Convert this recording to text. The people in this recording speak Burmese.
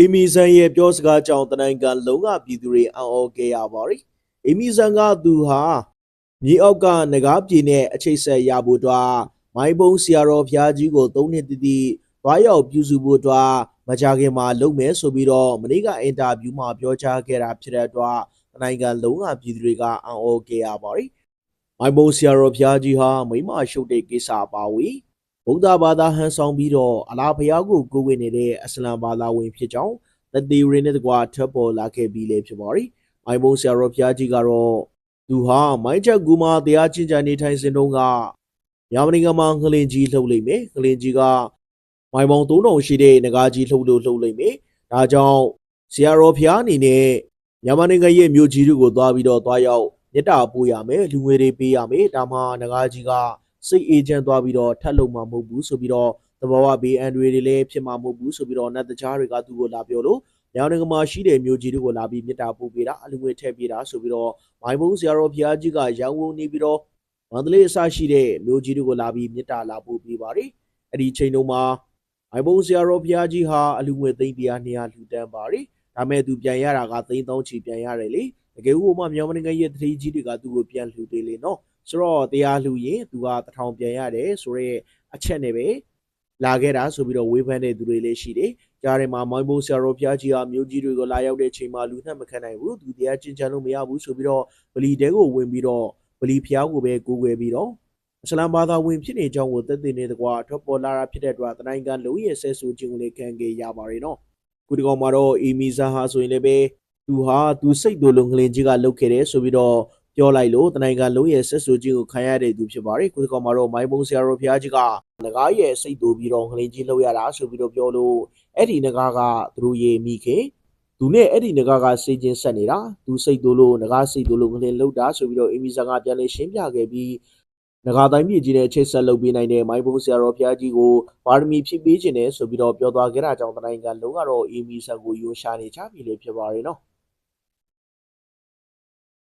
အီမီဆန်ရဲ့ပြောစကားကြောင့်တနိုင်ငံလုံးကပြည်သူတွေအံ့ဩခဲ့ရပါတယ်။အီမီဆန်ကသူဟာမြေအောက်ကငကားပြေနဲ့အချိတ်ဆက်ရဖို့အတွက်မိုင်းဘုံဆရာတော်ဘုရားကြီးကိုသုံးနှစ်တိတိတွားရောက်ပြုစုဖို့အတွက်မကြခင်မှာလုပ်မယ်ဆိုပြီးတော့မနေ့ကအင်တာဗျူးမှာပြောကြားခဲ့တာဖြစ်တဲ့အတွက်တနိုင်ငံလုံးကပြည်သူတွေကအံ့ဩခဲ့ရပါတယ်။မိုင်းဘုံဆရာတော်ဘုရားကြီးဟာမိမရှုပ်တဲ့ကိစ္စအပါအဝင် ဗုဒ္ဓဘာသာဟန်ဆောင်ပြီးတော့အလားဘုရားကိုကိုးကွယ်နေတဲ့အစ္စလမ်ဘာသာဝင်ဖြစ်ကြောင်းတတိရီနဲ့တကွာထပ်ပေါ်လာခဲ့ပြီးလေဖြစ်ပါရီ။အိုင်ဘုံဆရာတော်ဘုရားကြီးကတော့သူဟာမိုင်းချက်ကူမာတရားချင်းချန်နေထိုင်စဉ်တုန်းကညာမနီကမှာငလင်ကြီးလှုပ်လိုက်မယ်။ငလင်ကြီးကမိုင်ပေါင်3000ရှိတဲ့ငကားကြီးလှုပ်လို့လှုပ်လိုက်မယ်။ဒါကြောင့်ဆရာတော်ဘုရားအနေနဲ့ညာမနီကရဲ့မြို့ကြီးတွေကိုသွားပြီးတော့သွားရောက်မြတ်တာပို့ရမယ်လူငွေတွေပေးရမယ်ဒါမှငကားကြီးက စိတ်အေးချမ်းသွားပြီးတော့ထပ်လုံမှာမဟုတ်ဘူးဆိုပြီးတော့သဘောဝဘေးအန်တွေတွေလည်းဖြစ်မှာမဟုတ်ဘူးဆိုပြီးတော့နတ်တကြားတွေကသူ့ကိုလာပြောလို့ညောင်ငမှာရှိတဲ့မျိုးကြီးတွေကိုလာပြီးမြစ်တာပို့ပေးတာအလူငွေထည့်ပေးတာဆိုပြီးတော့မိုင်းဘုံဆရာတော်ဘုရားကြီးကရောင်းဝုန်းနေပြီးတော့မန္တလေးအစရှိတဲ့မျိုးကြီးတွေကိုလာပြီးမြစ်တာလာပို့ပေးပါတယ်အဲ့ဒီချိန်တုန်းမှာမိုင်းဘုံဆရာတော်ဘုရားကြီးဟာအလူငွေသိန်းတရား200လှူဒန်းပါတယ်ဒါမဲ့သူပြန်ရတာကသိန်း3ချီပြန်ရတယ်လေတကယ်လို့မှမြောင်မငယ်ရဲ့တတိကြီးတွေကသူ့ကိုပြန်လှူပေးလေနော် ဆိုတော့တရားလှူရင်သူကတထောင်ပြန်ရတယ်ဆိုတော့အချက်နဲ့ပဲလာခဲ့တာဆိုပြီးတော့ဝေဖန်တဲ့သူတွေလည်းရှိတယ်။ကြားထဲမှာမိုင်းဘုံဆရာတော်ဘုရားကြီးကမြို့ကြီးတွေကိုလာရောက်တဲ့ချိန်မှာလူနှက်မခံနိုင်ဘူး။သူတရားကျင့်ကြံလို့မရဘူးဆိုပြီးတော့ဗလီတဲကိုဝင်ပြီးတော့ဗလီဖျားကိုပဲကိုးကွယ်ပြီးတော့အစ္စလာမ်ဘာသာဝင်ဖြစ်နေကြောင်းကိုသက်သေနေတဲ့ကွာထွက်ပေါ်လာတာဖြစ်တဲ့အတွက်တနိုင်ငံလုံးရဲ့ဆဲဆူခြင်းကိုလည်းခံခဲ့ရပါတယ်နော်။ခုဒီကောင်မှာတော့အီမီဇာဟာဆိုရင်လည်းပဲသူဟာသူစိတ်တို့လုံငလင်ကြီးကလုတ်ခဲ့တယ်ဆိုပြီးတော့ ပြောလိုက်လို့တနိုင်ငံလုံးရဲ့ဆက်ဆူခြင်းကိုခံရတဲ့သူဖြစ်ပါတယ်ခုဒီကောင်မှာတော့မိုင်းဘုံဆရာတော်ဘုရားကြီးကငကားရဲ့စိတ်တူပြီးတော့ငလင်းကြီးလောက်ရတာဆိုပြီးတော့ပြောလို့အဲ့ဒီငကားကသူတို့ရေမိခင်သူနဲ့အဲ့ဒီငကားကစိတ်ချင်းဆက်နေတာသူစိတ်တူလို့ငကားစိတ်တူလို့ငလင်းလောက်တာဆိုပြီးတော့အင်မီဆာကပြန်လဲရှင်းပြခဲ့ပြီးငကားတိုင်းပြည်ကြီးနဲ့ချိတ်ဆက်လုပ်ပေးနိုင်တဲ့မိုင်းဘုံဆရာတော်ဘုရားကြီးကိုပါရမီဖြည့်ပေးခြင်းနဲ့ဆိုပြီးတော့ပြောသွားခဲ့တာကြောင့်တနိုင်ငံလုံးကတော့အင်မီဆာကိုယိုရှာနေချပြီလေဖြစ်ပါတယ်နော်